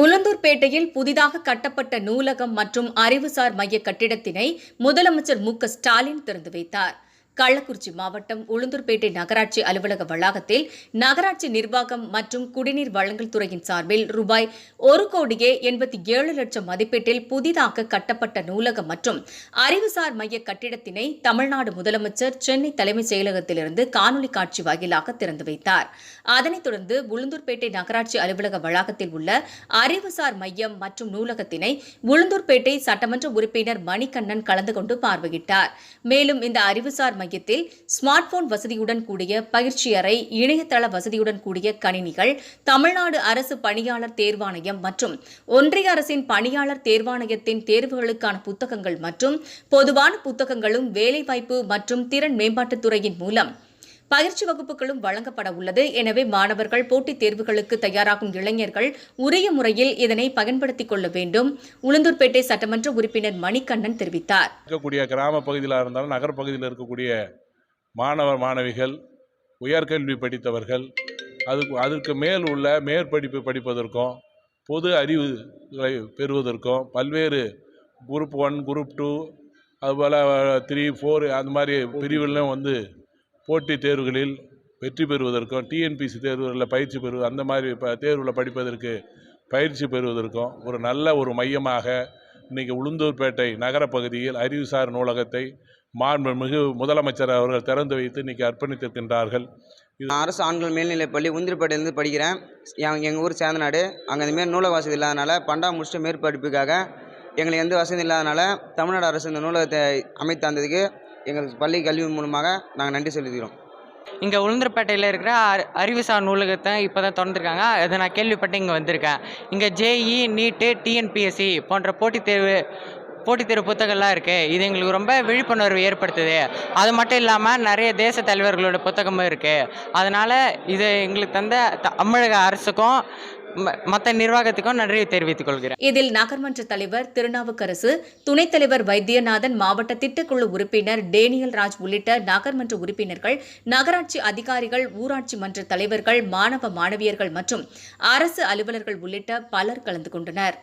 உளுந்தூர்பேட்டையில் புதிதாக கட்டப்பட்ட நூலகம் மற்றும் அறிவுசார் மைய கட்டிடத்தினை முதலமைச்சர் மு க ஸ்டாலின் திறந்து வைத்தார். கள்ளக்குறிச்சி மாவட்டம் உளுந்தூர்பேட்டை நகராட்சி அலுவலக வளாகத்தில் நகராட்சி நிர்வாகம் மற்றும் குடிநீர் வழங்கல் துறையின் சார்பில் ரூபாய் ஒரு கோடியே எண்பத்தி ஏழு லட்சம் மதிப்பீட்டில் புதிதாக கட்டப்பட்ட நூலகம் மற்றும் அறிவுசார் மைய கட்டிடத்தினை தமிழ்நாடு முதலமைச்சர் சென்னை தலைமைச் செயலகத்திலிருந்து காணொலி காட்சி வாயிலாக திறந்து வைத்தார். அதனைத் தொடர்ந்து உளுந்தூர்பேட்டை நகராட்சி அலுவலக வளாகத்தில் உள்ள அறிவுசார் மையம் மற்றும் நூலகத்தினை உளுந்தூர்பேட்டை சட்டமன்ற உறுப்பினர் மணிகண்ணன் கலந்து கொண்டு பார்வையிட்டார். மேலும் இந்த அறிவுசார் சமயத்தில் ஸ்மார்ட் போன் வசதியுடன் கூடிய பயிற்சி அறை இணையதள வசதியுடன் கூடிய கணினிகள் தமிழ்நாடு அரசு பணியாளர் தேர்வாணையம் மற்றும் ஒன்றிய அரசின் பணியாளர் தேர்வாணையத்தின் தேர்வுகளுக்கான புத்தகங்கள் மற்றும் பொதுவான புத்தகங்களும் வேலைவாய்ப்பு மற்றும் திறன் மேம்பாட்டுத்துறையின் மூலம் பயிற்சி வகுப்புகளும் வழங்கப்பட உள்ளது. எனவே மாணவர்கள் போட்டித் தேர்வுகளுக்கு தயாராகும் இளைஞர்கள் உரிய முறையில் இதனை பயன்படுத்திக் கொள்ள வேண்டும். உளுந்தூர்பேட்டை சட்டமன்ற உறுப்பினர் மணிகண்ணன் தெரிவித்தார். இருக்கக்கூடிய கிராம பகுதியில் இருந்தாலும் நகர்ப்பகுதியில் இருக்கக்கூடிய மாணவர் மாணவிகள் உயர்கல்வி படித்தவர்கள் அதுக்கு அதற்கு மேல் உள்ள மேற்படிப்பு படிப்பதற்கும் பொது அறிவுகளை பெறுவதற்கும் பல்வேறு குரூப் ஒன் குரூப் டூ அதுபோல் த்ரீ ஃபோர் அந்த மாதிரி பிரிவுகளும் வந்து போட்டித் தேர்வுகளில் வெற்றி பெறுவதற்கும் டிஎன்பிசி தேர்வுகளில் பயிற்சி பெறுவது அந்த மாதிரி இப்போ தேர்வில் படிப்பதற்கு பயிற்சி பெறுவதற்கும் ஒரு நல்ல ஒரு மையமாக இன்றைக்கி உளுந்தூர்பேட்டை நகரப்பகுதியில் அறிவுசார் நூலகத்தை மாண்புமிகு முதலமைச்சர் அவர்கள் திறந்து வைத்து இன்றைக்கி அர்ப்பணித்திருக்கின்றார்கள். நான் அரசு ஆண்கள் மேல்நிலைப்பள்ளி உந்திரப்பேட்டையிலேருந்து படிக்கிறேன். எங்கள் ஊர் சேந்தநாடு. அங்கே இந்தமாரி நூலக வசதி இல்லாதனால பண்டா முடிச்சுட்டு மேற்படிப்புக்காக எங்களுக்கு எந்த வசதி இல்லாதனால தமிழ்நாடு அரசு இந்த நூலகத்தை அமைத்து தந்ததுக்கு எங்கள் பள்ளி கல்வி மூலமாக நாங்கள் நன்றி செலுத்துகிறோம். இங்கே உளுந்தூர்பேட்டையில் இருக்கிற அறி அறிவுசார் நூலகத்தை இப்போ தான் திறந்துருக்காங்க. அதை நான் கேள்விப்பட்டு இங்கே வந்திருக்கேன். இங்கே ஜேஇ நீட்டு டிஎன்பிஎஸ்சி போன்ற போட்டித் தேர்வு போட்டித் தேர்வு புத்தகம்லாம் இருக்குது இது எங்களுக்கு ரொம்ப விழிப்புணர்வு ஏற்படுத்துது. அது மட்டும் இல்லாமல் நிறைய தேச தலைவர்களோட புத்தகமும் இருக்குது அதனால் இது எங்களுக்கு தந்த தமிழக அரசுக்கும் மற்ற நிர்வாகத்துக்கும் நன்றி தெரிவித்துக் கொள்கிறேன். இதில் நகர்மன்ற தலைவர் திருநாவுக்கரசு துணைத் தலைவர் வைத்தியநாதன் மாவட்ட திட்டக்குழு உறுப்பினர் டேனியல் ராஜ் உள்ளிட்ட நகர்மன்ற உறுப்பினர்கள் நகராட்சி அதிகாரிகள் ஊராட்சி மன்ற தலைவர்கள் மாணவ மாணவியர்கள் மற்றும் அரசு அலுவலர்கள் உள்ளிட்ட பலர் கலந்து கொண்டனர்.